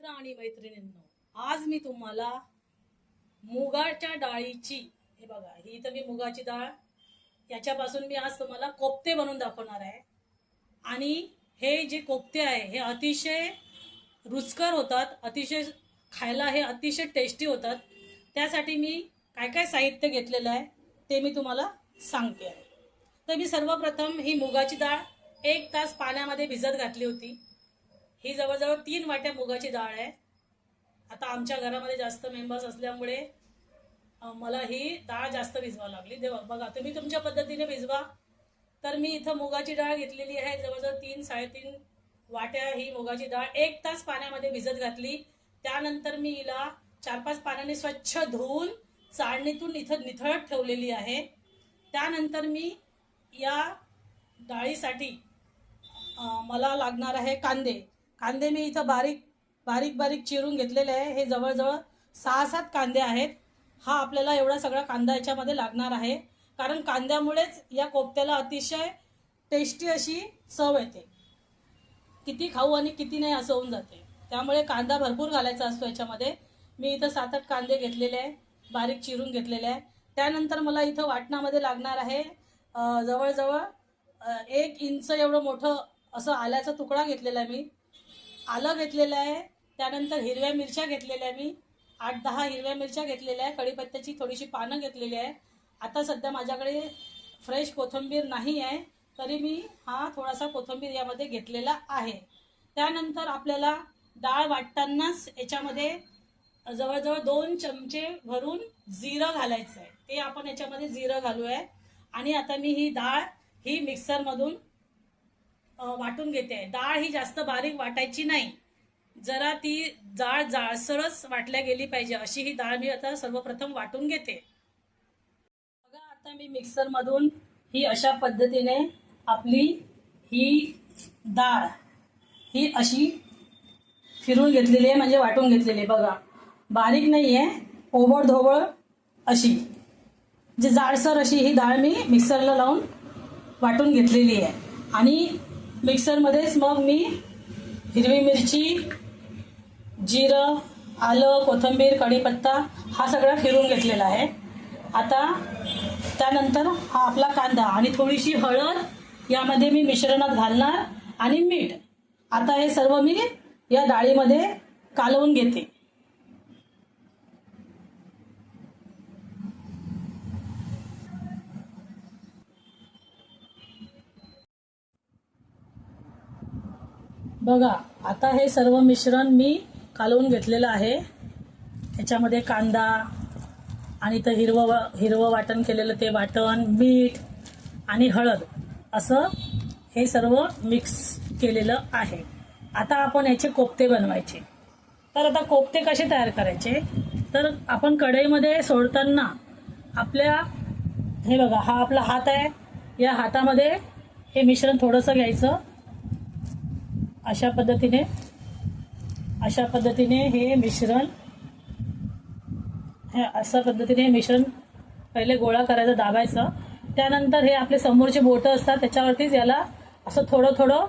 मित्र आणि मैत्रिणींनो आज मी तुम्हाला मुगाच्या डाळीची हे बघा ही तर मी मुगाची डाळ याच्यापासून मी आज तुम्हाला कोफ्ते बनवून दाखवणार आहे. आणि हे जे कोफ्ते आहे हे अतिशय रुचकर होतात अतिशय खायला हे अतिशय टेस्टी होतात. त्यासाठी मी काय काय साहित्य घेतलेलं आहे ते मी तुम्हाला सांगते. आहे तर मी सर्वप्रथम ही मुगाची डाळ एक तास पाण्यामध्ये भिजत घातली होती. ही जवळजवळ तीन वाट्या मुगाची डाळ आहे. आता आमच्या घरामध्ये जास्त मेंबर्स असल्यामुळे मला ही डाळ जास्त भिजवा लागली. देवा बघा तुम्ही तुमच्या पद्धतीने भिजवा. तर मी इथं मुगाची डाळ घेतलेली आहे. जवळजवळ तीन साडेतीन वाट्या ही मुगाची डाळ एक तास पाण्यामध्ये भिजत घातली. त्यानंतर मी हिला चार पाच पाण्याने स्वच्छ धुवून चाळणीतून इथं निथळत ठेवलेली आहे. त्यानंतर मी या डाळीसाठी मला लागणार आहे कांदे. कांदे मी इथं बारीक बारीक बारीक चिरून घेतलेले आहे. हे जवळजवळ सहा सात कांदे आहेत. हा आपल्याला एवढा सगळा कांदा याच्यामध्ये लागणार आहे. कारण कांद्यामुळेच या कोफ्त्याला अतिशय टेस्टी अशी चव येते. किती खाऊ आणि किती नाही असं होऊन जाते. त्यामुळे कांदा भरपूर घालायचा असतो याच्यामध्ये. मी इथं सात आठ कांदे घेतलेले आहे. बारीक चिरून घेतलेले आहे. त्यानंतर मला इथं वाटणामध्ये लागणार आहे जवळजवळ एक इंच एवढं मोठं असं आल्याचा तुकडा घेतलेला आहे मी. आलं घेतलेलं आहे. त्यानंतर हिरव्या मिरच्या घेतलेल्या आहे मी. आठ दहा हिरव्या मिरच्या घेतलेल्या आहे. कढीपत्त्याची थोडीशी पानं घेतलेली आहे. आता सध्या माझ्याकडे फ्रेश कोथिंबीर नाही आहे. तरी मी हा थोडासा कोथिंबीर यामध्ये घेतलेला आहे. त्यानंतर आपल्याला डाळ वाटतानाच याच्यामध्ये जवळजवळ दोन चमचे भरून जिरं घालायचं आहे. ते आपण याच्यामध्ये जिरं घालूया. आणि आता मी ही डाळ ही मिक्सरमधून वाटून घेते. डाळ ही जास्त बारीक वाटायची नाही. जरा ती जाळ जाळसरच वाटल्या गेली पाहिजे. अशी ही डाळ मी आता सर्वप्रथम वाटून घेते. बघा आता मी मिक्सरमधून ही अशा पद्धतीने आपली ही डाळ ही अशी फिरून घेतलेली आहे म्हणजे वाटून घेतलेली आहे. बघा बारीक नाही आहे ओबड धोबळ अशी. म्हणजे जी जाडसर अशी ही डाळ मी मिक्सरला लावून वाटून घेतलेली आहे. आणि मिक्सरमध्येच मग मी हिरवी मिरची जिरं आलं कोथिंबीर कढीपत्ता हा सगळा फिरून घेतलेला आहे. आता त्यानंतर हा आपला कांदा आणि थोडीशी हळद यामध्ये मी मिश्रणात घालणार आणि मीठ. आता हे सर्व मी या डाळीमध्ये कालवून घेते. बघा आता हे सर्व मिश्रण मी कालवून घेतलेलं आहे. त्याच्यामध्ये कांदा आणि तर हिरवं हिरवं वाटण केलेलं ते वाटण मीठ आणि हळद असं हे सर्व मिक्स केलेलं आहे. आता आपण याचे कोफ्ते बनवायचे. तर आता कोफ्ते कसे तयार करायचे? तर आपण कढईमध्ये सोडताना आपल्या हे बघा हा आपला हात आहे. या हातामध्ये हे मिश्रण थोडंसं घ्यायचं. अशा पद्धतीने अशा पद्धतीने हे मिश्रण हे अशा पद्धतीने हे मिश्रण पहिले गोळा करायचं दाबायचं. त्यानंतर हे आपले समोरचे बोटं असतात त्याच्यावरतीच याला असं थोडं थोडं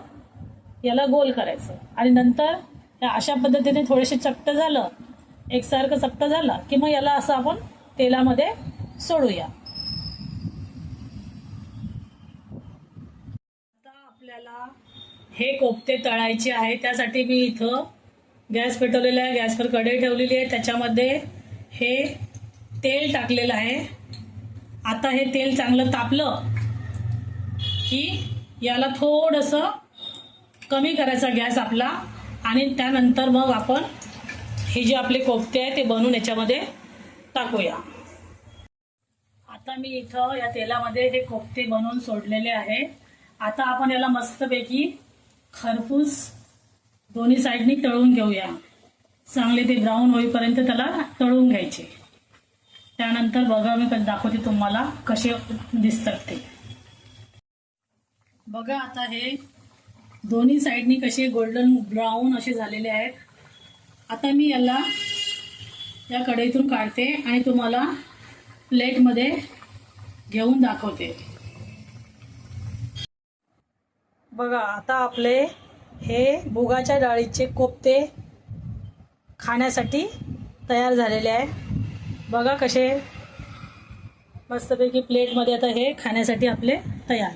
याला गोल करायचं. आणि नंतर हे अशा पद्धतीने थोडेसे चपट झालं एकसारखं चपट झालं की मग याला असं आपण तेलामध्ये सोडूया आता आपल्याला हे कोफ्ते तळायचे आहे त्यासाठी मी इथं गॅस पेटवलेला आहे गॅसवर कढई ठेवलेली आहे त्याच्यामध्ये हे तेल टाकलेलं आहे. आता हे तेल चांगलं तापलं की याला थोडंसं कमी करायचा गॅस आपला आणि त्यानंतर मग आपण हे जे आपले कोफ्ते आहे ते बनवून याच्यामध्ये टाकूया. आता मी इथं या तेलामध्ये हे कोफ्ते बनवून सोडलेले आहे. आता आपण याला मस्तपैकी खरपूस दोन्ही साईडनी तळून घेऊया. चांगले ते ब्राऊन होईपर्यंत त्याला तळून घ्यायचे. त्यानंतर बघा मी कसं दाखवते तुम्हाला कसे दिसतात ते. बघा आता हे दोन्ही साईडनी कसे गोल्डन ब्राऊन असे झालेले आहेत. आता मी याला या कढईतून काढते आणि तुम्हाला प्लेटमध्ये घेऊन दाखवते. बघा आता आपले हे मुगाच्या डाळीचे कोफ्ते खाण्यासाठी तयार झालेले आहे. बघा कसे मस्तपैकी प्लेटमध्ये आता हे खाण्यासाठी आपले तयार.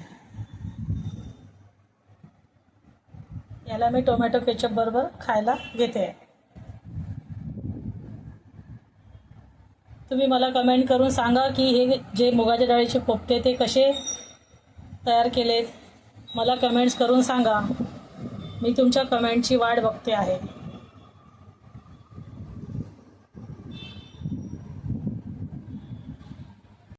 याला मी टोमॅटो केचप बरोबर खायला घेते. आहे तुम्ही मला कमेंट करून सांगा की हे जे मुगाच्या डाळीचे कोफ्ते ते कसे तयार केलेत? मला कमेंट्स करून सांगा. मी तुमच्या कमेंटची वाट बघते आहे.